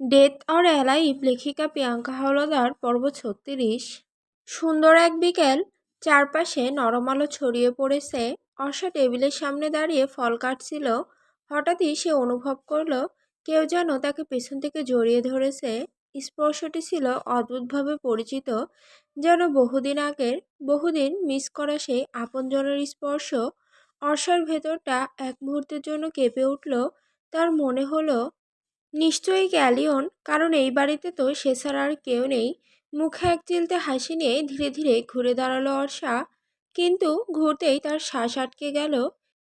Death or alive লেখিকা প্রিয়াঙ্কা হাওলাদার, পর্ব ছত্রিশ। সুন্দর এক বিকেল, চারপাশে নরম আলো ছড়িয়ে পড়েছে। অর্ষা টেবিলের সামনে দাঁড়িয়ে ফল কাটছিল। হঠাৎই সে অনুভব করল, কেউ যেন তাকে পেছন থেকে জড়িয়ে ধরেছে। স্পর্শটি ছিল অদ্ভুতভাবে পরিচিত, যেন বহুদিন আগের, বহুদিন মিস করা সেই আপনজনের স্পর্শ। অর্ষার ভেতরটা এক মুহূর্তের জন্য কেঁপে উঠল। তার মনে হলো নিশ্চয়ই ক্যালিয়ন, কারণ এই বাড়িতে তো সে ছাড়া আর কেউ নেই। মুখে এক চিলতে হাসি নিয়ে ধীরে ধীরে ঘুরে দাঁড়াল অর্ষা। কিন্তু ঘুরতেই তার শ্বাস আটকে গেল।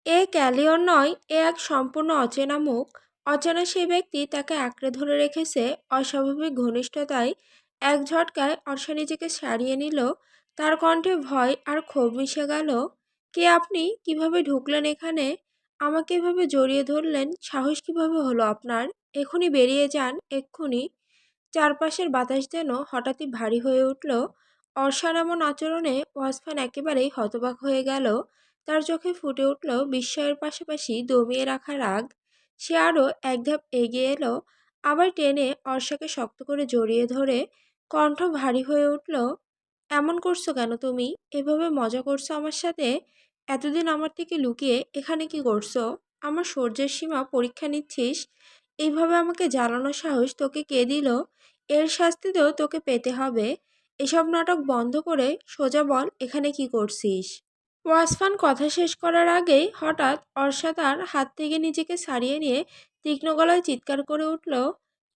এ ক্যালিয়ন নয়, এ এক সম্পূর্ণ অচেনা মুখ। অচেনা সেই ব্যক্তি তাকে আঁকড়ে ধরে রেখেছে, অস্বাভাবিক ঘনিষ্ঠতায়। এক ঝটকায় অর্ষা নিজেকে সারিয়ে নিল। তার কণ্ঠে ভয় আর ক্ষোভ মিশে গেল। কে আপনি? কীভাবে ঢুকলেন এখানে? আমাকে এভাবে জড়িয়ে ধরলেন, সাহস কীভাবে হলো আপনার? এখনই বেরিয়ে যান, এক্ষুনি। চারপাশের বাতাস যেন হঠাৎই ভারী হয়ে উঠল। অর্ষার এমন আচরণে ওয়াসফান একেবারেই হতবাক হয়ে গেল। তার চোখে ফুটে উঠল বিস্ময়ের পাশাপাশি দমিয়ে রাখা রাগ। সে আরও এক ধাপ এগিয়ে এলো, আবার টেনে অর্ষাকে শক্ত করে জড়িয়ে ধরে কণ্ঠ ভারী হয়ে উঠল, এমন করছ কেন তুমি? এভাবে মজা করছ আমার সাথে? এতদিন আমার থেকে লুকিয়ে এখানে কি করছ? আমার সূর্যের সীমা পরীক্ষা নিচ্ছিস? এইভাবে আমাকে জ্বালানোর সাহস তোকে কে দিল? এর শাস্তি তো তোকে পেতে হবে। এসব নাটক বন্ধ করে সোজা বল, এখানে কি করছিস? ওয়াসফান কথা শেষ করার আগেই হঠাৎ অর্ষা তার হাত থেকে নিজেকে সারিয়ে নিয়ে তীক্ষ্ণ গলায় চিৎকার করে উঠল,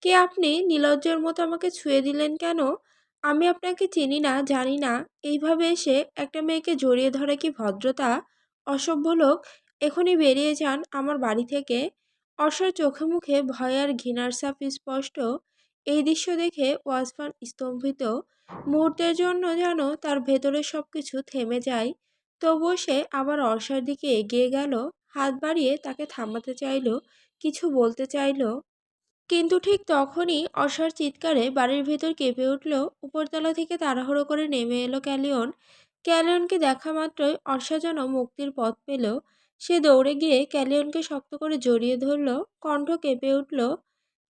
কে আপনি? নীলজ্জের মতো আমাকে ছুঁয়ে দিলেন কেন? আমি আপনাকে চিনি না, জানি না। এইভাবে এসে একটা মেয়েকে জড়িয়ে ধরে কি ভদ্রতা? অসভ্য লোক, এখনই বেরিয়ে যান আমার বাড়ি থেকে। অর্ষার চোখে মুখে ভয় আর ঘৃণার সাপ স্পষ্ট এই দৃশ্য দেখে ওয়াসফান স্তম্ভিত। মুহূর্তের জন্য যেন তার ভেতরে সব কিছু থেমে যায়, তবুও সে আবার অর্ষার দিকে এগিয়ে গেল, হাত বাড়িয়ে তাকে থামাতে চাইল, কিছু বলতে চাইল। কিন্তু ঠিক তখনই অর্ষার চিৎকারে বাড়ির ভেতর কেঁপে উঠল, উপরতলা থেকে তাড়াহুড়ো করে নেমে এলো ক্যালিয়ন। ক্যালিয়নকে দেখা মাত্রই অর্ষা যেন মুক্তির পথ পেল সে দৌড়ে গিয়ে ক্যালিয়নকে শক্ত করে জড়িয়ে ধরল, কণ্ঠ কেঁপে উঠল,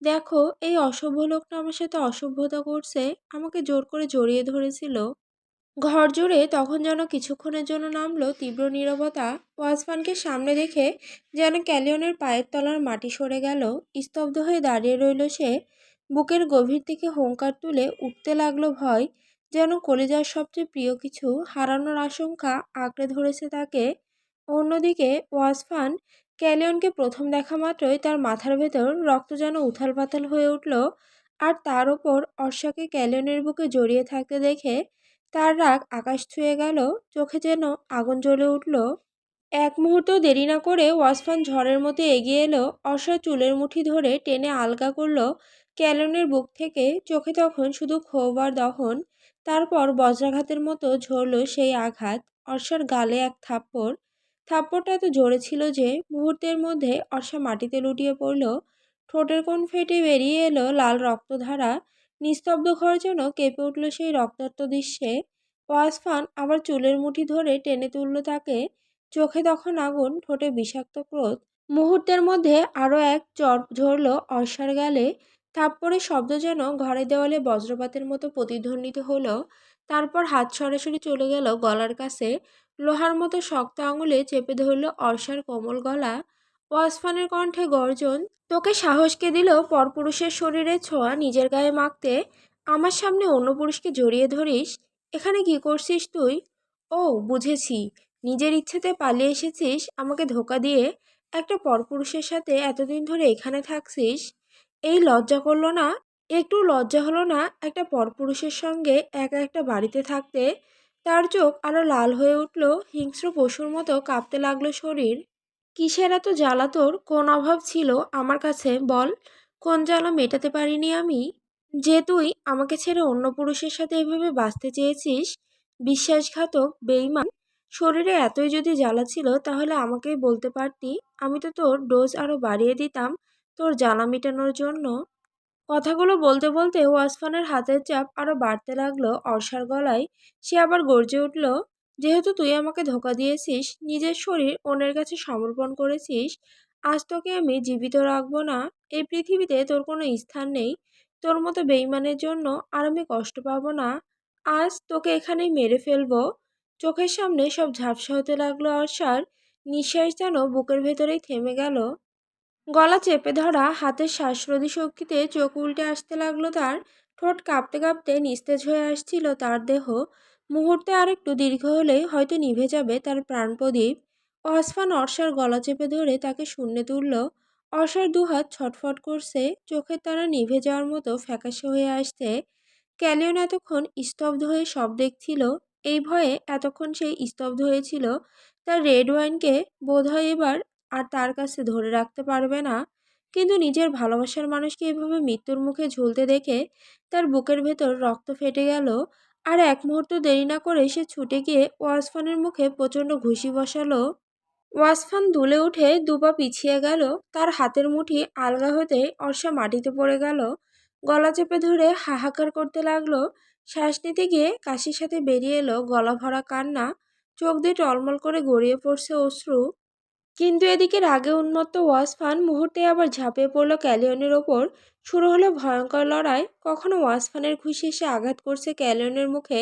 দেখো, এই অসভ্য লোকটা আমার সাথে অসভ্যতা করছে, আমাকে জোর করে জড়িয়ে ধরেছিল। ঘর জুড়ে তখন যেন কিছুক্ষণের জন্য নামলো তীব্র নীরবতা ওয়াজফানকে সামনে দেখে যেন ক্যালিয়নের পায়ের তলার মাটি সরে গেল, স্তব্ধ হয়ে দাঁড়িয়ে রইল সে। বুকের গভীর থেকে হুঙ্কার তুলে উঠতে লাগল ভয়, যেন কলিজার সবচেয়ে প্রিয় কিছু হারানোর আশঙ্কা আঁকড়ে ধরেছে তাকে। অন্যদিকে ওয়াসফান ক্যালিয়নকে প্রথম দেখা মাত্রই তার মাথার ভেতর রক্ত যেন উথাল পাথাল হয়ে উঠল আর তার ওপর অর্ষাকে ক্যালিয়নের বুকে জড়িয়ে থাকতে দেখে তার রাগ আকাশ ছুঁয়ে গেল, চোখে যেন আগুন জ্বলে উঠল। এক মুহূর্ত দেরি না করে ওয়াসফান ঝড়ের মতো এগিয়ে এলো অর্ষার চুলের মুঠি ধরে টেনে আলগা করল ক্যালনের বুক থেকে, চোখে তখন শুধু ক্ষোভ আর দহন। তারপর বজ্রাঘাতের মতো ঝরল সেই আঘাত অর্ষার গালে এক থাপ্পড় থাপ্পড়টা এত জোরে ছিল যে মুহূর্তের মধ্যে অর্ষা মাটিতে লুটিয়ে পড়ল। ঠোঁটের কোণ ফেটে বেরিয়ে এলো লাল রক্তধারা। নিস্তব্ধ ঘর যেন কেঁপে উঠল সেই রক্তাক্ত দৃশ্যে। ওয়াসফান আবার চুলের মুঠি ধরে টেনে তুলল তাকে। চোখে তখন আগুন, ঠোঁটে বিষাক্ত ক্রোধ। মুহূর্তের মধ্যে আরও এক চর ঝরল অর্ষার গালে। থাপ্পড়ের শব্দ যেন ঘরের দেওয়ালে বজ্রপাতের মতো প্রতিধ্বনিত হলো। তারপর হাত সরাসরি চলে গেল গলার কাছে। লোহার মতো শক্ত আঙুলে চেপে ধরল অর্ষার কোমল গলা। ওয়াসফানের কণ্ঠে গর্জন, তোকে সাহসকে দিল পরপুরুষের শরীরে ছোঁয়া নিজের গায়ে মাখতে। আমার সামনে অন্য পুরুষকে জড়িয়ে ধরিস। এখানে কি করছিস তুই? ও, বুঝেছি। নিজের ইচ্ছেতে পালিয়ে এসেছিস আমাকে ধোকা দিয়ে। একটা পরপুরুষের সাথে এতদিন ধরে এখানে থাকছিস। এই লজ্জা করল না? একটু লজ্জা হলো না একটা পরপুরুষের সঙ্গে একা একটা বাড়িতে থাকতে? তার চোখ আরও লাল হয়ে উঠল, হিংস্র পশুর মতো কাঁপতে লাগল শরীর। কিসের এত জ্বালা তোর? কোন অভাব ছিল আমার কাছে? বল, কোন জ্বালা মেটাতে পারিনি আমি? যে তুই আমাকে ছেড়ে অন্য পুরুষের সাথে এভাবে বাঁচতে চেয়েছিস, বিশ্বাসঘাতক বেইমান শরীরে এতই যদি জ্বালা ছিল তাহলে আমাকেই বলতে পারতি। আমি তো তোর ডোজ আরও বাড়িয়ে দিতাম, তোর জ্বালা মেটানোর জন্য। কথাগুলো বলতে বলতে ওয়াসফানের হাতের চাপ আরও বাড়তে লাগল অর্ষার গলায়। সে আবার গর্জে উঠল, যেহেতু তুই আমাকে ধোকা দিয়েছিস, নিজের শরীর অন্যের কাছে সমর্পণ করেছিস, আজ তোকে আমি জীবিত রাখব না। এই পৃথিবীতে তোর কোনো স্থান নেই। তোর মতো বেইমানের জন্য আর আমি কষ্ট পাবো না। আজ তোকে এখানেই মেরে ফেলব। চোখের সামনে সব ঝাপসা হতে লাগল অর্ষার। নিঃশ্বাস যেন বুকের ভেতরেই থেমে গেল। গলা চেপে ধরা, হাতের শ্বাসরোধী শক্তিতে চোখ উল্টে আসতে লাগল তার। ঠোঁট কাঁপতে কাঁপতে নিস্তেজ হয়ে আসছিল তার দেহ। মুহূর্তে আর একটু দীর্ঘ হলেই হয়তো নিভে যাবে তার প্রাণপ্রদীপ অসফান অর্ষার গলা চেপে ধরে তাকে শূন্যে তুলল। অর্ষার দুহাত ছটফট করছে, চোখের তারা নিভে যাওয়ার মতো ফ্যাকাশে হয়ে আসছে। ক্যালিয়ন এতক্ষণ স্তব্ধ হয়ে সব দেখছিল। এই ভয়ে এতক্ষণ সে স্তব্ধ হয়েছিল। তার রেড ওয়াইনকে বোধহয় এবার আর তার কাছে ধরে রাখতে পারবে না। কিন্তু নিজের ভালোবাসার মানুষকে এভাবে মৃত্যুর মুখে ঝুলতে দেখে তার বুকের ভেতর রক্ত ফেটে গেল আর এক মুহূর্ত দেরি না করে সে ছুটে গিয়ে ওয়াসফানের মুখে প্রচণ্ড ঘুষি বসালো। ওয়াসফান দুলে উঠে দুপা পিছিয়ে গেল, তার হাতের মুঠি আলগা হতে অর্ষা মাটিতে পড়ে গেল, গলা চেপে ধরে হাহাকার করতে লাগল। শ্বাস নিতে গিয়ে কাশির সাথে বেরিয়ে এলো গলা ভরা কান্না, চোখ দিয়ে টলমল করে গড়িয়ে পড়ছে অশ্রু। কিন্তু এদিকে রাগে উন্মত্ত ওয়াসফান মুহূর্তে আবার ঝাঁপিয়ে পড়ল ক্যালিয়নের ওপর। শুরু হলো ভয়ঙ্কর লড়াই। কখনো ওয়াসফানের ঘুষি এসে আঘাত করছে ক্যালিয়নের মুখে,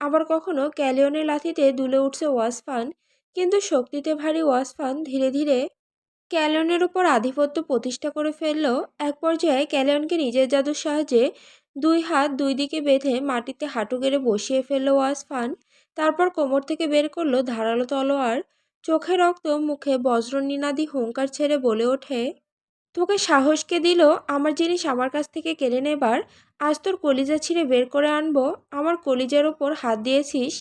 আবার কখনো ক্যালিয়নের লাথিতে দুলে উঠছে ওয়াসফান। কিন্তু শক্তিতে ভারী ওয়াসফান ধীরে ধীরে ক্যালিয়নের উপর আধিপত্য প্রতিষ্ঠা করে ফেলল। এক পর্যায়ে ক্যালিয়নকে নিজের জাদুর সাহায্যে দুই হাত দুই দিকে বেঁধে মাটিতে হাঁটু গেড়ে বসিয়ে ফেলল ওয়াসফান। তারপর কোমর থেকে বের করল ধারালো তলোয়ার। চোখে রক্ত, মুখে বজ্রনিনাদি হুঙ্কার ছেড়ে বলে ওঠে, তোকে সাহসকে দিল? আমার জিনিস আমার কাছ থেকে কেড়ে নেবার। আজ তোর কলিজা ছিঁড়ে বের করে আনব। আমার কলিজার ওপর হাত দিয়েছিস।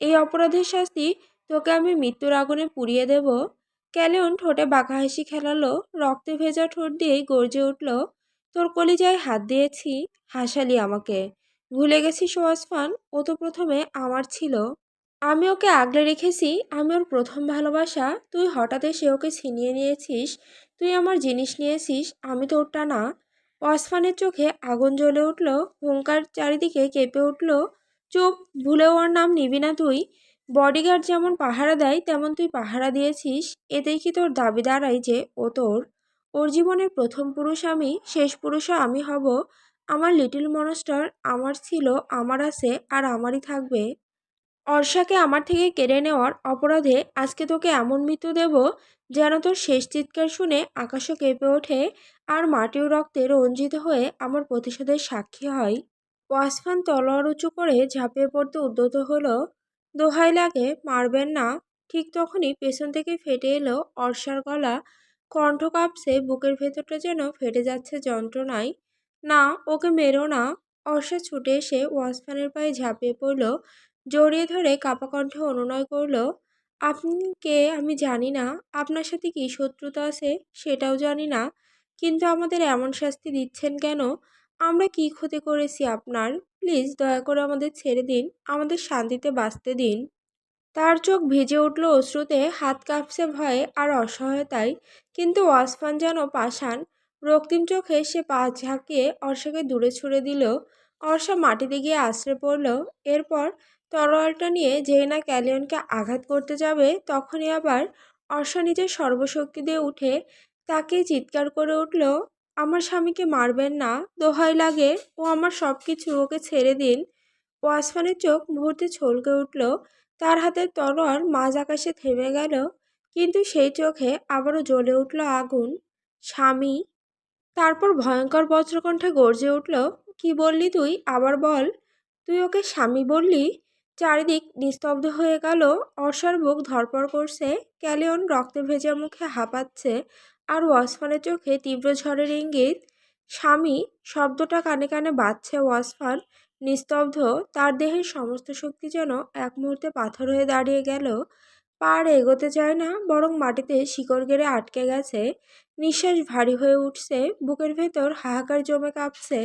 এই অপরাধের শাস্তি তোকে আমি মৃত্যুর আগুনে পুড়িয়ে দেব ক্যালেন ঠোঁটে বাঁকা হাসি খেলালো, রক্তে ভেজা ঠোঁট দিয়েই গর্জে উঠল, তোর কলিজায় হাত দিয়েছি। হাসালি আমাকে। ভুলে গেছিস ওয়াসফান ও তো প্রথমে আমার ছিল। আমি ওকে আগলে রেখেছি, আমি ওর প্রথম ভালোবাসা, তুই হঠাৎ এসে ওকে ছিনিয়ে নিয়েছিস, তুই আমার জিনিস নিয়েছিস, আমি তো ওরটা না। ওয়াসফানের চোখে আগুন জ্বলে উঠল, হুঙ্কার চারিদিকে কেঁপে উঠল, চুপ ভুলে ওর নাম নিবি না তুই। বডিগার্ড যেমন পাহারা দেয়, তেমন তুই পাহারা দিয়েছিস, এতেই কি তোর দাবি দাঁড়াই যে ও তোর? ওর জীবনের প্রথম পুরুষ আমি, শেষ পুরুষও আমি হব। আমার লিটল মনস্টার আমার ছিল, আমার আছে, আর আমারই থাকবে। অর্ষাকে আমার থেকে কেড়ে নেওয়ার অপরাধে আজকে তোকে এমন মৃত্যু দেব যেন তোর শেষ চিৎকার শুনে আকাশও কেঁপে ওঠে আর মাটিও রক্তে রঞ্জিত হয়ে আমার প্রতিশোধের সাক্ষী হয়। ওয়াসফান তলোয়ার উঁচু করে ঝাঁপিয়ে পড়তে উদ্যত হলো। দোহাই লাগে, মারবেন না। ঠিক তখনই পেছন থেকে ফেটে এলো অর্ষার গলা। কণ্ঠ কাঁপছে, বুকের ভেতরটা যেন ফেটে যাচ্ছে যন্ত্রণায়। না, ওকে মেরো না। অর্ষা ছুটে এসে ওয়াসফানের পায়ে ঝাঁপিয়ে পড়ল। জড়িয়ে ধরে কাপা কণ্ঠে অনুনয় করল আপনি কে আমি জানি না, আপনার সাথে কী শত্রুতা আছে সেটাও জানি না, কিন্তু আমাদের এমন শাস্তি দিচ্ছেন কেন? আমরা কি ক্ষতি করেছি আপনার? প্লিজ দয়া করে আমাদের ছেড়ে দিন, আমাদের শান্তিতে বাঁচতে দিন। তার চোখ ভিজে উঠল অশ্রুতে, হাত কাঁপছে ভয়ে আর অসহায়তায়, কিন্তু ওয়াসফান যেন পাষাণ, রক্তিম চোখে সে পা ঝাঁকিয়ে অর্ষাকে দূরে ছুড়ে দিল। অর্ষা মাটিতে গিয়ে আশ্রে পড়ল, এরপর তরোয়ালটা নিয়ে যেই না ক্যালিয়নকে আঘাত করতে যাবে, তখনই আবার অর্ষা নিজের সর্বশক্তি দিয়ে উঠে তাকে চিৎকার করে উঠল, আমার স্বামীকে মারবেন না, দোহাই লাগে, ও আমার সব কিছু ওকে ছেড়ে দিন। ওয়াসফানের চোখ মুহূর্তে ছলকে উঠল, তার হাতের তরোয়ার মাঝ আকাশে থেমে গেল, কিন্তু সেই চোখে আবারও জ্বলে উঠল আগুন। স্বামী? তারপর ভয়ঙ্কর বজ্রকণ্ঠে গর্জে উঠল, কি বললি তুই? আবার বল, তুই ওকে স্বামী বললি? চারিদিক নিস্তব্ধ হয়ে গেল। অর্ষার বুক ধরপড় করছে। ক্যালিয়ন রক্তে ভেজা মুখে হাঁপাচ্ছে আর ওয়াসফানের চোখে তীব্র ঝড়ের ইঙ্গিত। স্বামী, শব্দটা কানে কানে বাজছে ওয়াসফান। নিস্তব্ধ, তার দেহের সমস্ত শক্তি যেন এক মুহূর্তে পাথর হয়ে দাঁড়িয়ে গেল। পার এগোতে চায় না, বরং মাটিতে শিকড় গেড়ে আটকে গেছে। নিঃশ্বাস ভারী হয়ে উঠছে, বুকের ভেতর হাহাকার জমে কাঁপছে।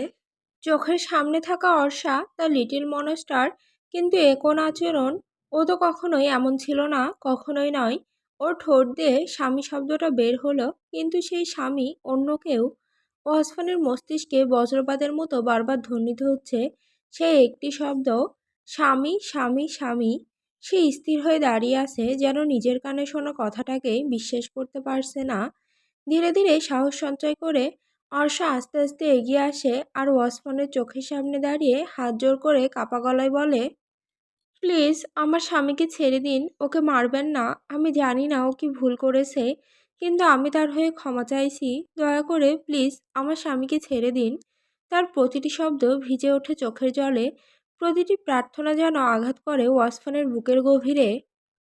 চোখের সামনে থাকা অর্ষা, তার লিটিল মনস্টার কিন্তু এ আচরণ? ও তো কখনোই এমন ছিল না, কখনোই নয়। ওর ঠোঁট দিয়ে স্বামী শব্দটা বের হলো, কিন্তু সেই স্বামী অন্য কেউ। ওয়াসফানের মস্তিষ্কে বজ্রপাতের মতো বারবার ধ্বনিত হচ্ছে সেই একটি শব্দ, স্বামী স্বামী স্বামী। সে স্থির হয়ে দাঁড়িয়ে আছে যেন নিজের কানে শোনা কথাটাকে বিশ্বাস করতে পারছে না। ধীরে ধীরে সাহস সঞ্চয় করে অর্ষা আস্তে আস্তে এগিয়ে আসে আর ওয়াসফনের চোখের সামনে দাঁড়িয়ে হাত জোর করে কাপা গলায় বলে প্লিজ আমার স্বামীকে ছেড়ে দিন, ওকে মারবেন না। আমি জানি না ও কি ভুল করেছে, কিন্তু আমি তার হয়ে ক্ষমা চাইছি। দয়া করে প্লিজ আমার স্বামীকে ছেড়ে দিন। তার প্রতিটি শব্দ ভিজে ওঠে চোখের জলে। প্রতিটি প্রার্থনা যেন আঘাত করে ওয়াসফানের বুকের গভীরে।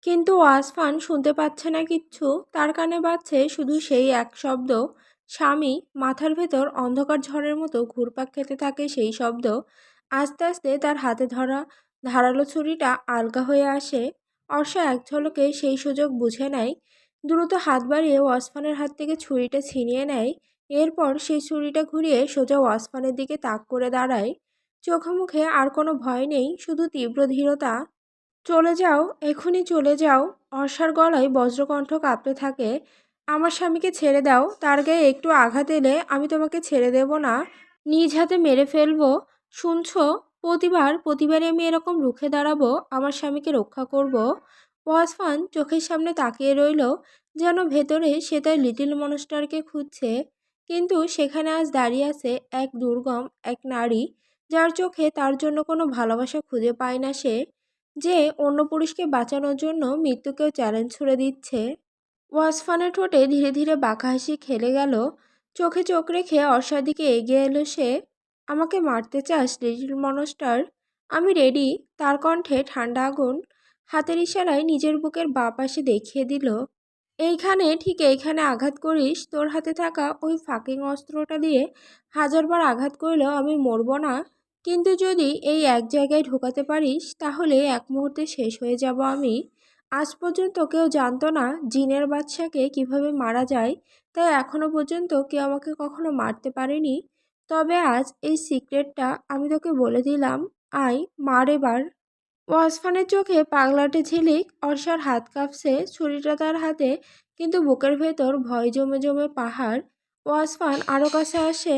কিন্তু ওয়াসফান শুনতে পাচ্ছে না কিচ্ছু। তার কানে বাজছে শুধু সেই এক শব্দ। স্বামী মাথার ভেতর অন্ধকার ঝড়ের মতো ঘুরপাক খেতে থাকে সেই শব্দ। আস্তে আস্তে তার হাতে ধরা ধারালো ছুরিটা আলগা হয়ে আসে। অর্ষা এক ঝলকে সেই সুযোগ বুঝে নেয়। দ্রুত হাত বাড়িয়ে ওয়াসফানের হাত থেকে ছুরিটা ছিনিয়ে নেয়। এরপর সেই ছুরিটা ঘুরিয়ে সোজা ওয়াসফানের দিকে তাক করে দাঁড়ায়। চোখে মুখে আর কোনো ভয় নেই, শুধু তীব্র ধীরতা। চলে যাও এখনই চলে যাও। অর্ষার গলায় বজ্রকণ্ঠ কাঁপতে থাকে। আমার স্বামীকে ছেড়ে দাও, তার গায়ে একটু আঘাত এলে আমি তোমাকে ছেড়ে দেব না। নিজ হাতে মেরে ফেলব। শুনছো? প্রতিবার, প্রতিবারই আমি এরকম রুখে দাঁড়াবো, আমার স্বামীকে রক্ষা করব। ওয়াসফান চোখের সামনে তাকিয়ে রইল, যেন ভেতরে সে তার লিটিল মনস্টারকে খুঁজছে। কিন্তু সেখানে আজ দাঁড়িয়ে আছে এক দুর্গম, এক নারী, যার চোখে তার জন্য কোনো ভালোবাসা খুঁজে পায় না সে, যে অন্য পুরুষকে বাঁচানোর জন্য মৃত্যুকেও চ্যালেঞ্জ ছুড়ে দিচ্ছে। ওয়াসফানের ঠোঁটে ধীরে ধীরে বাঁকা হাসি খেলে গেল, চোখে চোখ রেখে অর্ষার দিকে এগিয়ে এলো সে। আমাকে মারতে চাস লিটিল মনস্টার? আমি রেডি। তার কণ্ঠে ঠান্ডা আগুন হাতের ইশারায় নিজের বুকের বাঁ পাশে দেখিয়ে দিল। এইখানে, ঠিক এইখানে আঘাত করিস। তোর হাতে থাকা ওই ফাঁকিং অস্ত্রটা দিয়ে হাজারবার আঘাত করলেও আমি মরব না। কিন্তু যদি এই এক জায়গায় ঢোকাতে পারিস, তাহলে এক মুহূর্তে শেষ হয়ে যাব আমি। আজ পর্যন্ত কেউ জানতো না জিনের বাচ্চাকে কীভাবে মারা যায়। তাই এখনও পর্যন্ত কেউ আমাকে কখনো মারতে পারেনি। তবে আজ এই সিক্রেটটা আমি তোকে বলে দিলাম আই মার এবার। ওয়াসফানের চোখে পাগলাটে ঝিলিক, অর্ষার হাত কাঁপছে, ছুরিটা তার হাতে, কিন্তু বুকের ভেতর ভয় জমে জমে পাহাড়। ওয়াসফান আরও কাছে আসে,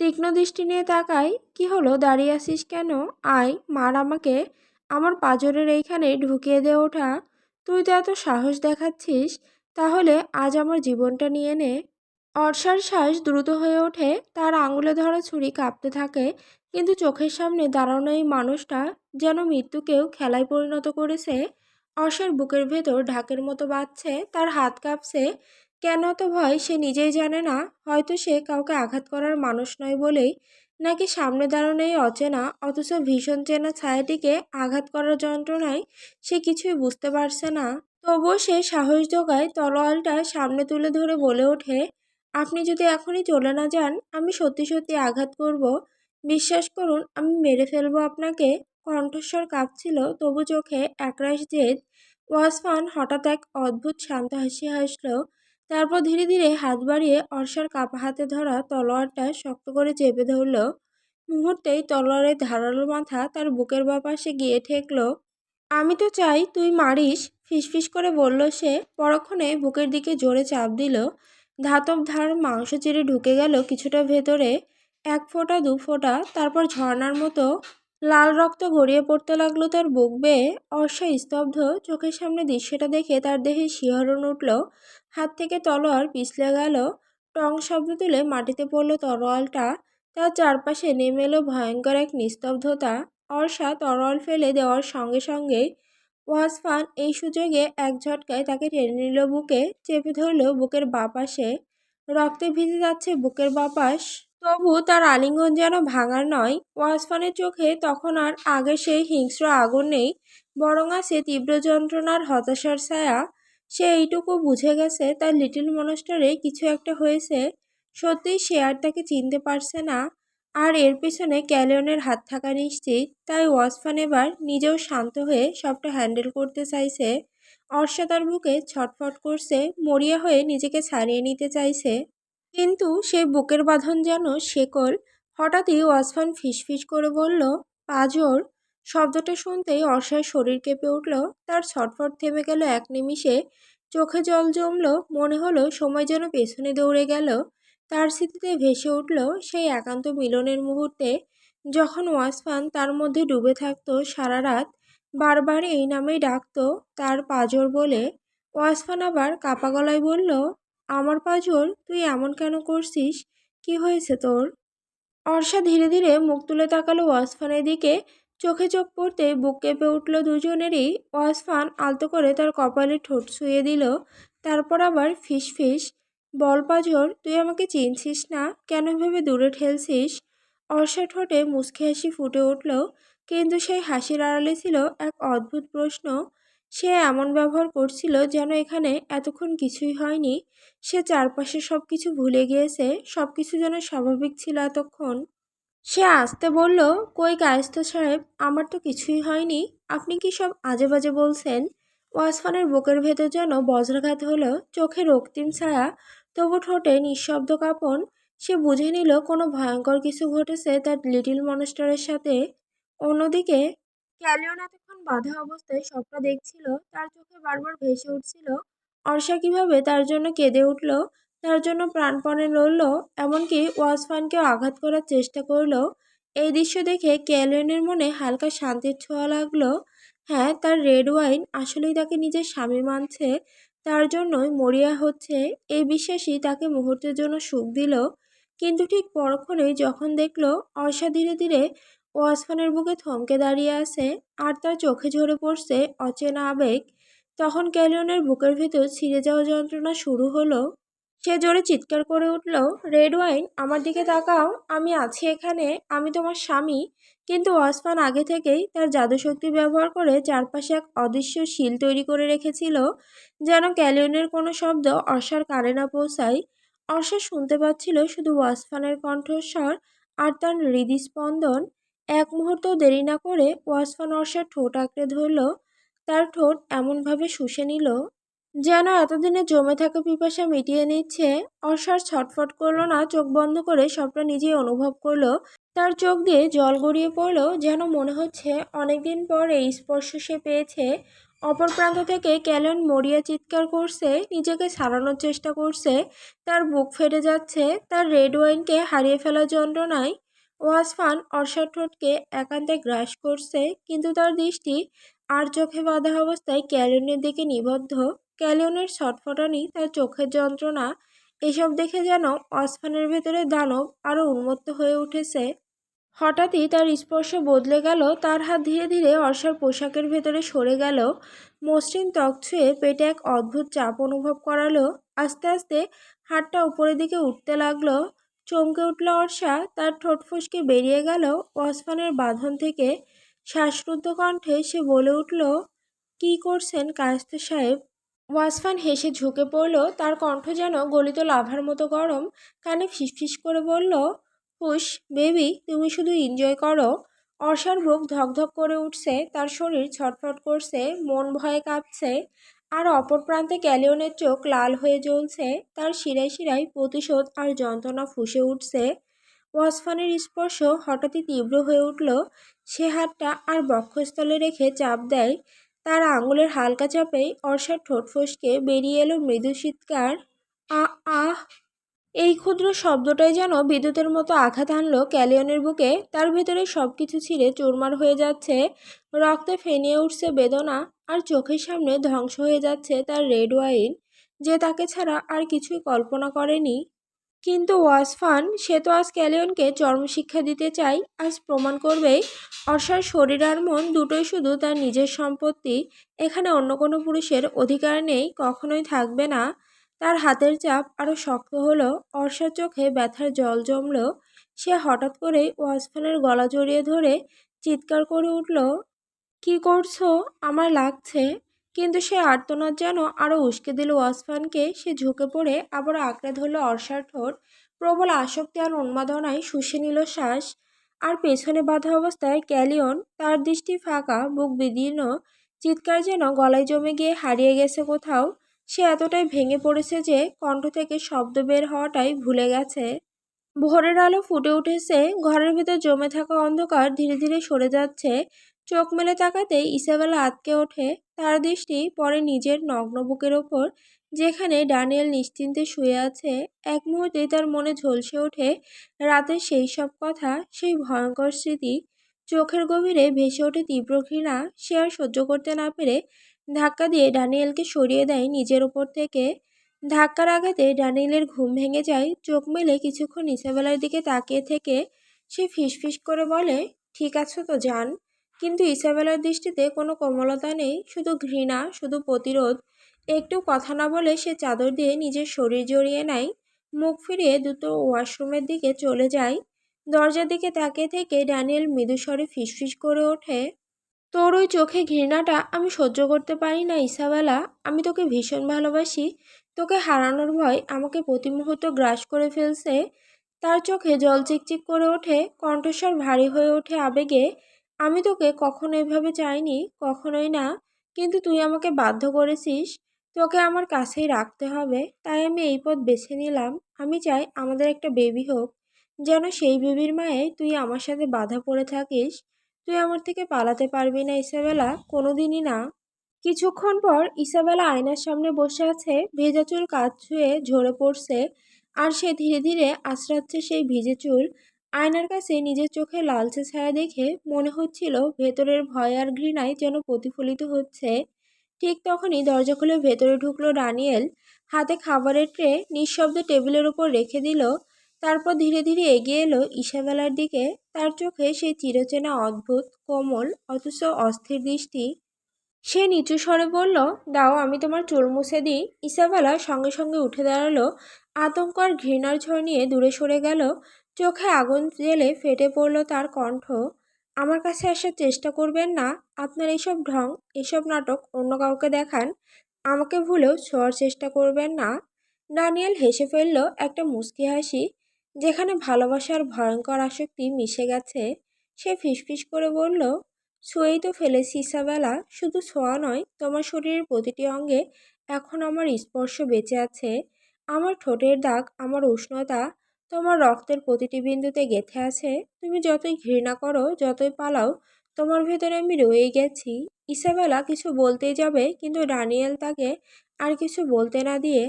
তীক্ষ্ণ দৃষ্টি নিয়ে তাকাই কি হলো, দাঁড়িয়ে আসিস কেন? আয় মার আমাকে। আমার পাজরের এইখানে ঢুকিয়ে দে ওঠা। তুই তো এত সাহস দেখাচ্ছিস। তাহলে আজ আমার জীবনটা নিয়ে নে। অর্ষার শ্বাস দ্রুত হয়ে ওঠে, তার আঙুলে ধরা ছুরি কাঁপতে থাকে, কিন্তু চোখের সামনে দাঁড়ানো এই মানুষটা যেন মৃত্যুকেও খেলায় পরিণত করেছে। অর্ষার বুকের ভেতর ঢাকের মতো বাজছে, তার হাত কাঁপছে। কেন তো ভয় সে নিজেই জানে না, হয়তো সে কাউকে আঘাত করার মানুষ নয় বলেই, নাকি সামনে দাঁড়ানো এই অচেনা, অথচ ভীষণ চেনা ছায়াটিকে আঘাত করার যন্ত্রণায় সে কিছুই বুঝতে পারছে না। তবুও সে সাহস জোগায় তলোয়ালটা সামনে তুলে ধরে বলে ওঠে আপনি যদি এখনই চলে না যান, আমি সত্যি সত্যি আঘাত করব। বিশ্বাস করুন, আমি মেরে ফেলব আপনাকে। কণ্ঠস্বর কাঁপছিল, তবু চোখে একরাশ জেদ। ওয়াসফান হঠাৎ এক অদ্ভুত শান্ত হাসি হাসল। তারপর ধীরে ধীরে হাত বাড়িয়ে অর্ষার কাপা হাতে ধরা তলোয়ারটা শক্ত করে চেপে ধরল। মুহূর্তেই তলোয়ারের ধারালো মাথা তার বুকের বাপাশে গিয়ে ঠেকল। আমি তো চাই তুই মারিস, ফিসফিস করে বলল সে। পরক্ষণে বুকের দিকে জোরে চাপ দিল। ধাতব ধার মাংস চিরে ঢুকে গেল কিছুটা ভেতরে। এক ফোঁটা, দু ফোঁটা, তারপর ঝর্নার মতো লাল রক্ত গড়িয়ে পড়তে লাগল তার বুক বেয়ে। অর্ষা স্তব্ধ চোখের সামনে দৃশ্যটা দেখে তার দেহে শিহরণ উঠল। হাত থেকে তলোয়ার পিছলে গেল। টং শব্দ তুলে মাটিতে পড়ল তরোয়ালটা। তার চারপাশে নেমে এলো ভয়ঙ্কর এক নিস্তব্ধতা। অর্ষা তরোয়াল ফেলে দেওয়ার সঙ্গে সঙ্গেই ওয়াসফান এই সুযোগে এক ঝটকায় তাকে টেনে নিল বুকে, চেপে ধরল বুকের বাপাশে। রক্তে ভিজে যাচ্ছে বুকের বাপাস তবু তার আলিঙ্গন যেন ভাঙার নয়, ওয়াসফানের চোখে তখন আর আগে সেই হিংস্র আগুন নেই, বরং আছে তীব্র যন্ত্রণার হতাশার ছায়া। সে এইটুকু বুঝে গেছে, তার লিটল মনস্টারে কিছু একটা হয়েছে। সত্যিই সে আর তাকে চিনতে পারছে না। আর এর পেছনে ক্যালিয়নের হাত থাকা নিশ্চিত, তাই ওয়াসফান এবার নিজেও শান্ত হয়ে সবটা হ্যান্ডেল করতে চাইছে। অর্ষা তার বুকে ছটফট করছে, মরিয়া হয়ে নিজেকে ছাড়িয়ে নিতে চাইছে। কিন্তু সে বুকের বাঁধন যেন শেকল, হঠাৎই ওয়াসফান ফিসফিস করে বলল, পাজর! শব্দটা শুনতেই অর্ষার শরীর কেঁপে উঠল, তার ছটফট থেমে গেল এক নিমিষে। চোখে জল জমল, মনে হলো সময় যেন পেছনে দৌড়ে গেল। তার স্মৃতিতে ভেসে উঠল সেই একান্ত মিলনের মুহূর্তে যখন ওয়াসফান তার মধ্যে ডুবে থাকতো সারা রাত, বারবার এই নামেই ডাকতো তার পাজর বলে। ওয়াসফান আবার কাপা গলায় বলল, আমার পাজর, তুই এমন কেন করছিস? কি হয়েছে তোর? অর্ষা ধীরে ধীরে মুখ তুলে তাকালো ওয়াসফানের দিকে। চোখে চোখ পড়তে বুক কেঁপে উঠল দুজনেরই। ওয়াসফান আলতো করে তার কপালে ঠোঁট ছুঁয়ে দিল, তারপর আবার ফিস ফিস বল পাজর, তুই আমাকে চিনছিস না? কেন ভেবে দূরে ঠেলছিস? অর্ষা ঠোঁটে মুচকি হাসি ফুটে উঠল, কিন্তু সেই হাসির আড়ালে ছিল এক অদ্ভুত প্রশ্ন। সে এমন ব্যবহার করছিল যেন এখানে এতক্ষণ কিছুই হয়নি। সে চারপাশে সব কিছু ভুলে গিয়েছে সব কিছু যেন স্বাভাবিক ছিল এতক্ষণ। সে আসতে বলল, কই কায়স্ত সাহেব, আমার তো কিছুই হয়নি। আপনি কি সব আজে বাজে বলছেন? ওয়াসফানের বুকের ভেতর যেন বজ্রাঘাত হলো চোখে রক্তিম ছায়া, তবু ঠোঁটে নিঃশব্দ কাঁপন, সে বুঝে নিল কোনো ভয়ঙ্কর কিছু ঘটেছে তার লিটিল মনস্টারের সাথে। অন্যদিকে ক্যালিয়ন এতক্ষণ বাধা অবস্থায় সবটা দেখছিল, তার চোখে বারবার ভেসে উঠছিল। অর্ষা কীভাবে তার জন্য কেঁদে উঠল, তার জন্য প্রাণপণে লড়ল, এমনকি ওয়াসফানকেও আঘাত করার চেষ্টা করল। এই দৃশ্য দেখে ক্যালিয়নের মনে হালকা শান্তির ছোঁয়া লাগল। হ্যাঁ তার রেড ওয়াইন আসলেই তাকে নিজের স্বামী মানছে। তার জন্যই মরিয়া হচ্ছে। এই বিশ্বাসই তাকে মুহূর্তের জন্য সুখ দিল। কিন্তু ঠিক পরক্ষণেই যখন দেখল, অর্ষা ধীরে ধীরে ওয়াসফানের বুকে থমকে দাঁড়িয়ে আছে আর তার চোখে ঝরে পড়ছে অচেনা আবেগ। তখন ক্যালিয়নের বুকের ভেতর ছিঁড়ে যাওয়া যন্ত্রণা শুরু হলো। সে জোরে চিৎকার করে উঠল, রেড ওয়াইন, আমার দিকে তাকাও, আমি আছি এখানে, আমি তোমার স্বামী। কিন্তু ওয়াসফান আগে থেকেই তার জাদুশক্তি ব্যবহার করে চারপাশে এক অদৃশ্য শিল তৈরি করে রেখেছিল, যেন ক্যালিয়নের কোনো শব্দ অসার কানে না পৌঁছায়। অর্ষা শুনতে পাচ্ছিল শুধু ওয়াসফানের কণ্ঠস্বর আর তার হৃদস্পন্দন। এক মুহূর্ত দেরি না করে ওয়াসফান অর্ষার ঠোঁট আঁকড়ে ধরল, তার ঠোঁট এমনভাবে শুষে নিল যেন এতদিনে জমে থাকা পিপাসা মিটিয়ে নিচ্ছে অর্ষার ছটফট করল না, চোখ বন্ধ করে সবটা নিজেই অনুভব করল। তার চোখ দিয়ে জল গড়িয়ে পড়ল, যেন মনে হচ্ছে অনেকদিন পর এই স্পর্শ সে পেয়েছে। অপর প্রান্ত থেকে ক্যালন মরিয়া চিৎকার করছে, নিজেকে সারানোর চেষ্টা করছে। তার বুক ফেটে যাচ্ছে, তার রেড ওয়াইনকে হারিয়ে ফেলার যন্ত্রণায়। ওয়াসফান অর্ষার ঠোঁটকে একান্তে গ্রাস করছে, কিন্তু তার দৃষ্টি আর চোখে বাঁধা অবস্থায় ক্যালিয়নের দিকে নিবদ্ধ। ক্যালিয়নের ছটফটানি, তার চোখের যন্ত্রণা, এসব দেখে যেন অসফানের ভেতরে দানব আরও উন্মত্ত হয়ে উঠেছে। হঠাৎই তার স্পর্শ বদলে গেল, তার হাত ধীরে ধীরে অর্ষার পোশাকের ভেতরে সরে গেল। মসৃণ ত্বক ছুঁয়ে পেটে এক অদ্ভুত চাপ অনুভব করালো। আস্তে আস্তে হাতটা উপরের দিকে উঠতে লাগল। চমকে উঠল অর্ষা, তার ঠোঁট ফুসকে বেরিয়ে গেল। ওসমানের বাঁধন থেকে শ্বাসরুদ্ধ কণ্ঠে সে বলে উঠল, কি করছেন কায়স্ত সাহেব? ওয়াসফান হেসে ঝুঁকে পড়ল, তার কণ্ঠ যেন গলিত লাভার মতো গরম। কানে ফিসফিস করে বলল হুস বেবি, তুমি শুধু এনজয় করো। অর্ষার বুক ধকধক করে উঠছে, তার শরীর ছটফট করছে, মন ভয়ে কাঁপছে, আর অপর প্রান্তে ক্যালিয়নের চোখ লাল হয়ে জ্বলছে, তার শিরায় শিরায় প্রতিশোধ আর যন্ত্রণা ফুসে উঠছে। ওয়াসফানের স্পর্শ হঠাৎই তীব্র হয়ে উঠল, সে হাতটা আর বক্ষস্থলে রেখে চাপ দেয় তার আঙুলের হালকা চাপেই অর্ষার ঠোঁট ফসকে বেরিয়ে এলো মৃদু শীতকার আ, আহ। এই ক্ষুদ্র শব্দটাই যেন বিদ্যুতের মতো আঘাত আনলো ক্যালিয়নের বুকে। তার ভেতরে সব কিছু ছিঁড়ে চুরমার হয়ে যাচ্ছে। রক্তে ফেনিয়ে উঠছে বেদনা আর চোখের সামনে ধ্বংস হয়ে যাচ্ছে তার রেড ওয়াইন, যে তাকে ছাড়া আর কিছুই কল্পনা করেনি। কিন্তু ওয়াসফান, সে তো আজ ক্যালিয়নকে চর্মশিক্ষা দিতে চাই, আজ প্রমাণ করবে অর্ষার শরীর আর মন দুটোই শুধু তার নিজের সম্পত্তি, এখানে অন্য কোনো পুরুষের অধিকার নেই, কখনোই থাকবে না। তার হাতের চাপ আরও শক্ত হলো, অর্ষার চোখে ব্যথার জল জমল, সে হঠাৎ করেই ওয়াসফানের গলা জড়িয়ে ধরে চিৎকার করে উঠল, কি করছ? আমার লাগছে। কিন্তু সে আর্তনাদ যেন আরও উস্কে দিল ওয়াসফানকে সে ঝুঁকে পড়ে, আবার আঁকড়ে ধরল অর্ষার ঠোঁট। প্রবল আসক্তি আর উন্মাদনায় শুষে নিল শ্বাস। আর পেছনে বাঁধা অবস্থায় ক্যালিয়ন, তার দৃষ্টি ফাঁকা, বুক বিদীর্ণ, চিৎকার যেন গলায় জমে গিয়ে হারিয়ে গেছে কোথাও। সে এতটাই ভেঙে পড়েছে যে কণ্ঠ থেকে শব্দ বের হওয়াটাই ভুলে গেছে। ভোরের আলো ফুটে উঠেছে, ঘরের ভেতর জমে থাকা অন্ধকার ধীরে ধীরে সরে যাচ্ছে। চোখ মেলে তাকাতেই ইসাবেলা আতকে ওঠে। তার দৃষ্টি পরে নিজের নগ্ন বুকের ওপর, যেখানে ডানিয়েল নিশ্চিন্তে শুয়ে আছে। এক মুহূর্তে তার মনে ঝলসে ওঠে রাতের সেই সব কথা, সেই ভয়ঙ্কর স্মৃতি। চোখের গভীরে ভেসে ওঠে তীব্র ঘৃণা। সে আর সহ্য করতে না পেরে ধাক্কা দিয়ে ডানিয়েলকে সরিয়ে দেয় নিজের ওপর থেকে। ধাক্কার আঘাতে ড্যানিয়েলের ঘুম ভেঙে যায়। চোখ মেলে কিছুক্ষণ ইসাবেলার দিকে তাকিয়ে থেকে সে ফিসফিস করে বলে, ঠিক আছো তো জান? কিন্তু ইসাবেলার দৃষ্টিতে কোনো কোমলতা নেই, শুধু ঘৃণা, শুধু প্রতিরোধ। একটু কথা না বলে সে চাদর দিয়ে নিজের শরীর জড়িয়ে নেয়, মুখ ফিরিয়ে দুটো ওয়াশরুমের দিকে চলে যায়। দরজার দিকে তাকিয়ে থেকে ড্যানিয়েল মৃদুস্বরে ফিসফিস করে ওঠে, তোর ওই চোখে ঘৃণাটা আমি সহ্য করতে পারি না, ইসাবেলা। আমি তোকে ভীষণ ভালোবাসি। তোকে হারানোর ভয় আমাকে প্রতি মুহূর্ত গ্রাস করে ফেলছে। তার চোখে জল চিকচিক করে ওঠে, কণ্ঠস্বর ভারী হয়ে ওঠে আবেগে। আমি তোকে কখনো এভাবে চাইনি, কখনোই না। কিন্তু তুই আমাকে বাধ্য করেছিস। তোকে আমার কাছেই রাখতে হবে। তাই আমি এই পথ বেছে নিলাম। আমি চাই আমাদের একটা বেবি হোক। যেন সেই বেবির মায়ে তুই আমার সাথে বাধা পড়ে থাকিস। তুই আমার থেকে পালাতে পারবি না, ইসাবেলা। কোনোদিনই না। কিছুক্ষণ পর ইসাবেলা আয়নার সামনে বসে আছে। ভেজা চুল কাজ ছুঁয়ে ঝরে পড়ছে। আর সে ধীরে ধীরে আশ্রাচ্ছে সেই ভিজে চুল। আয়নার কাছে নিজের চোখে লালচে ছায়া দেখে মনে হচ্ছিল ভেতরের ভয় আর ঘৃণায় যেন প্রতিফলিত হচ্ছে। ঠিক তখনই দরজা খুলে ভেতরে ঢুকলো ডানিয়েল হাতে খাবারের ট্রে নিঃশব্দে টেবিলের ওপর রেখে দিল। তারপর ধীরে ধীরে এগিয়ে এলো ইসাবেলার দিকে। তার চোখে সেই চিরচেনা অদ্ভুত, কোমল, অথচ অস্থির দৃষ্টি। সে নিচু স্বরে বলল, দাও, আমি তোমার চুল মুছে দিই। ইসাবেলা সঙ্গে সঙ্গে উঠে দাঁড়াল। আতঙ্ক আর ঘৃণার ঝড় নিয়ে দূরে সরে গেল। চোখে আগুন জেলে ফেটে পড়ল তার কণ্ঠ, আমার কাছে আসার চেষ্টা করবেন না? আপনার এইসব ঢং, এসব নাটক অন্য কাউকে দেখান, আমাকে ভুলেও ছোঁয়ার চেষ্টা করবেন না? ডানিয়েল হেসে ফেলল একটা মুচকি হাসি, যেখানে ভালোবাসার ভয়ঙ্কর আসক্তি মিশে গেছে। সে ফিসফিস করে বলল, ছুঁয়েই তো ফেলেছি ইসাবেলা, শুধু ছোঁয়া নয়, তোমার শরীরের প্রতিটি অঙ্গে এখন আমার স্পর্শ বেঁচে আছে। আমার ঠোঁটের দাগ, আমার উষ্ণতা তোমার রক্তের প্রতিটি বিন্দুতে গেথে আছে। তুমি যতই ঘৃণা করো, যতই পালাও, তোমার ভেতরে আমি রয়ে গেছি। ইসাবেলা কিছু বলতেই যাবে, কিন্তু ডানিয়েল তাকে আর কিছু বলতে না দিয়ে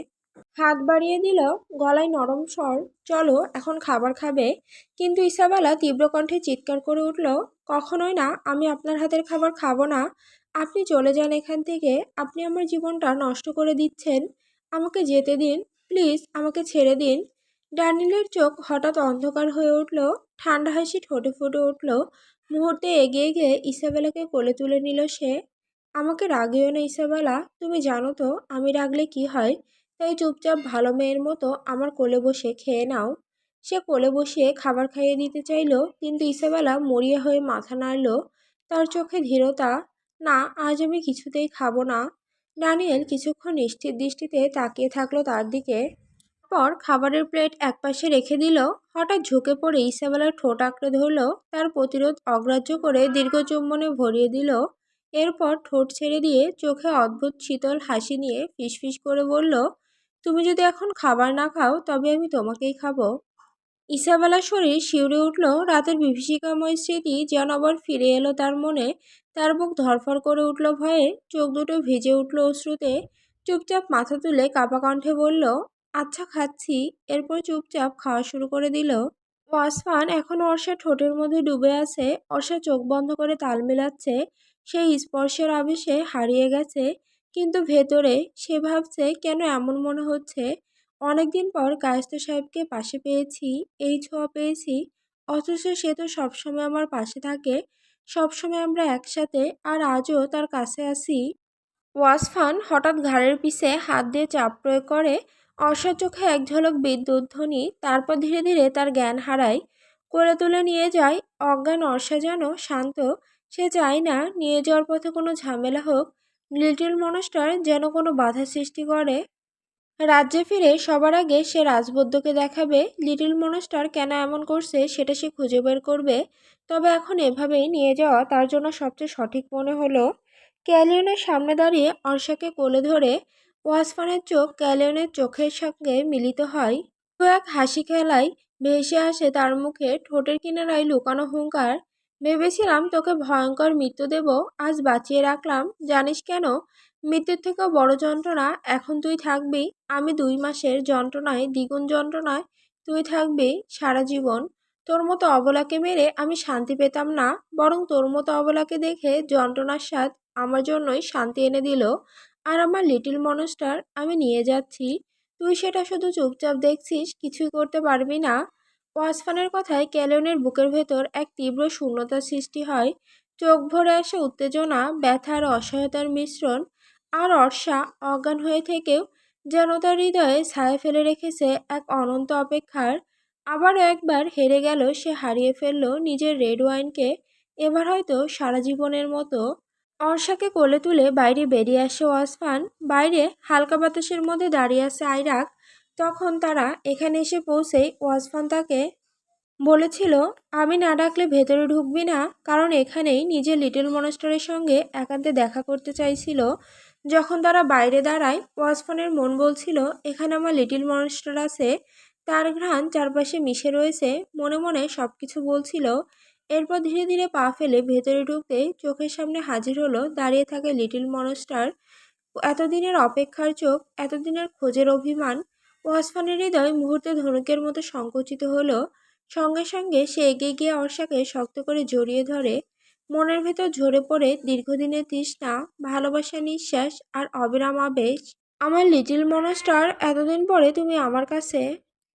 হাত বাড়িয়ে দিল, গলায় নরম স্বর, চলো, এখন খাবার খাবে। কিন্তু ইসাবেলা তীব্র কণ্ঠে চিৎকার করে উঠল, কখনোই না, আমি আপনার হাতের খাবার খাব না। আপনি চলে যান এখান থেকে। আপনি আমার জীবনটা নষ্ট করে দিচ্ছেন। আমাকে যেতে দিন, প্লিজ, আমাকে ছেড়ে দিন। ড্যানিলের চোখ হঠাৎ অন্ধকার হয়ে উঠল, ঠান্ডা হাসি ঠোঁটে ফুটে উঠল। মুহূর্তে এগিয়ে গিয়ে ইসাবেলাকে কোলে তুলে নিল সে। আমাকে রাগিও না ইসাবেলা, তুমি জানো তো আমি রাগলে কি হয়? তাই চুপচাপ ভালো মেয়ের মতো আমার কোলে বসে খেয়ে নাও। সে কোলে বসিয়ে খাবার খাইয়ে দিতে চাইল, কিন্তু ইসাবেলা মরিয়া হয়ে মাথা নাড়ল। তার চোখে ধীরতা, না, আজ আমি কিছুতেই খাব না। ডানিয়েল কিছুক্ষণ নিশ্চিত দৃষ্টিতে তাকিয়ে থাকল তার দিকে। পর খাবারের প্লেট একপাশে রেখে দিল। হঠাৎ ঝুঁকে পড়ে ইসাবেলার ঠোঁট আঁকড়ে ধরল। তার প্রতিরোধ অগ্রাহ্য করে দীর্ঘ চুম্বনে ভরিয়ে দিল। এরপর ঠোঁট ছেড়ে দিয়ে চোখে অদ্ভুত শীতল হাসি নিয়ে ফিসফিস করে বলল, তুমি যদি এখন খাবার না খাও, তবে আমি তোমাকেই খাব। ইসাবেলার শরীর শিউরে উঠল। রাতের বিভীষিকাময় স্মৃতি যেন আবার ফিরে এলো তার মনে। তার বুক ধরফর করে উঠল ভয়ে। চোখ দুটো ভিজে উঠল অশ্রুতে। চুপচাপ মাথা তুলে কাপা কণ্ঠে বলল আচ্ছা খাচ্ছি। এরপর চুপচাপ খাওয়া শুরু করে দিল। ওয়াসফান এখন অর্ষা ঠোঁটের মধ্যে ডুবে আছে। অর্ষা চোখ বন্ধ করে তাল মেলাচ্ছে। সেই স্পর্শের আবেশে হারিয়ে গেছে। কিন্তু ভেতরে সে ভাবছে কেন এমন মনে হচ্ছে। অনেকদিন পর কায়স্ত সাহেবকে পাশে পেয়েছি, এই ছোঁয়া পেয়েছি। অথচ সে তো সবসময় আমার পাশে থাকে। সবসময় আমরা একসাথে আর আজও তার কাছে আসি। ওয়াসফান হঠাৎ ঘাড়ের পিছে হাত দিয়ে চাপ প্রয়োগ করে অর্ষার চোখে এক ঝলক বিদ্যুৎ ধ্বনি, তারপর ধীরে ধীরে তার জ্ঞান হারায়। কোলে তুলে নিয়ে যায়, অজ্ঞান অর্ষা যেন শান্ত। সে চায় না, নিয়ে যাওয়ার পথে কোনো ঝামেলা হোক। লিটল মনস্টার যেন কোনো বাধা সৃষ্টি করে। রাজ্যে ফিরে সবার আগে সে রাজবদ্ধকে দেখাবে, লিটল মনস্টার কেন এমন করছে সেটা সে খুঁজে বের করবে। তবে এখন এভাবেই নিয়ে যাওয়া তার জন্য সবচেয়ে সঠিক মনে হলো। ক্যালিয়নের সামনে দাঁড়িয়ে অর্ষাকে কোলে ধরে ওয়াসফানের চোখ ক্যালিয়নের চোখের সঙ্গে মিলিত হয়। তো এক হাসি খেলায় ভেসে আসে তার মুখে, ঠোঁটের কিনারায় লুকানো হুঙ্কার। ভেবেছিলাম তোকে ভয়ঙ্কর মৃত্যু দেব, আজ বাঁচিয়ে রাখলাম। জানিস কেন? মৃত্যুর থেকেও বড় যন্ত্রণা, এখন তুই থাকবি। আমি দুই মাসের যন্ত্রণায়, দ্বিগুণ যন্ত্রণায় তুই থাকবি সারা জীবন। তোর মতো অবলাকে মেরে আমি শান্তি পেতাম না, বরং তোর মতো অবলাকে দেখে যন্ত্রণার স্বাদ আমার জন্যই শান্তি এনে দিল। আর আমার লিটিল মনস্টার আমি নিয়ে যাচ্ছি। তুই সেটা শুধু চুপচাপ দেখছিস, কিছুই করতে পারবি না। ওয়াসফানের কথায় ক্যালেনের বুকের ভেতর এক তীব্র শূন্যতার সৃষ্টি হয়। চোখ ভরে আসে উত্তেজনা, ব্যথা আর অসহায়তার মিশ্রণ। আর অর্ষা অজ্ঞান হয়ে থেকেও যেন তার হৃদয়ে ছায়া ফেলে রেখেছে এক অনন্ত অপেক্ষার। আবারও একবার হেরে গেল, সে হারিয়ে ফেলল নিজের রেড ওয়াইনকে এবার হয়তো সারা জীবনের মতো। অর্ষাকে কোলে তুলে বাইরে বেরিয়ে আসে ওয়াসফান বাইরে হালকা বাতাসের মধ্যে দাঁড়িয়ে আছে আইরাক। তখন তারা এখানে এসে পৌঁছেই ওয়াসফান তাকে বলেছিল, আমি না ডাকলে ভেতরে ঢুকবি না। কারণ এখানেই নিজের লিটল মনস্টারের সঙ্গে একান্তে দেখা করতে চাইছিল। যখন তারা বাইরে দাঁড়ায় ওয়াসফানের মন বলছিল, এখানে আমার লিটল মনস্টার আছে। তার ঘ্রাণ চারপাশে মিশে রয়েছে। মনে মনে সব কিছু বলছিল। এরপর ধীরে ধীরে পা ফেলে ভেতরে ঢুকতে চোখের সামনে হাজির হলো দাঁড়িয়ে থাকে লিটিল মনস্টার। এতদিনের অপেক্ষার চোখ, এতদিনের খোঁজের অভিমান, ওয়াসফানের হৃদয় মুহূর্তে ধনুকের মতো সংকুচিত হলো। সঙ্গে সঙ্গে সে এগিয়ে গিয়ে অর্ষাকে শক্ত করে জড়িয়ে ধরে। মনের ভেতর ঝরে পড়ে দীর্ঘদিনের তৃষ্ণা, ভালোবাসা নিঃশ্বাস আর অবিরাম আবেশ। আমার লিটিল মনস্টার, এতদিন পরে তুমি আমার কাছে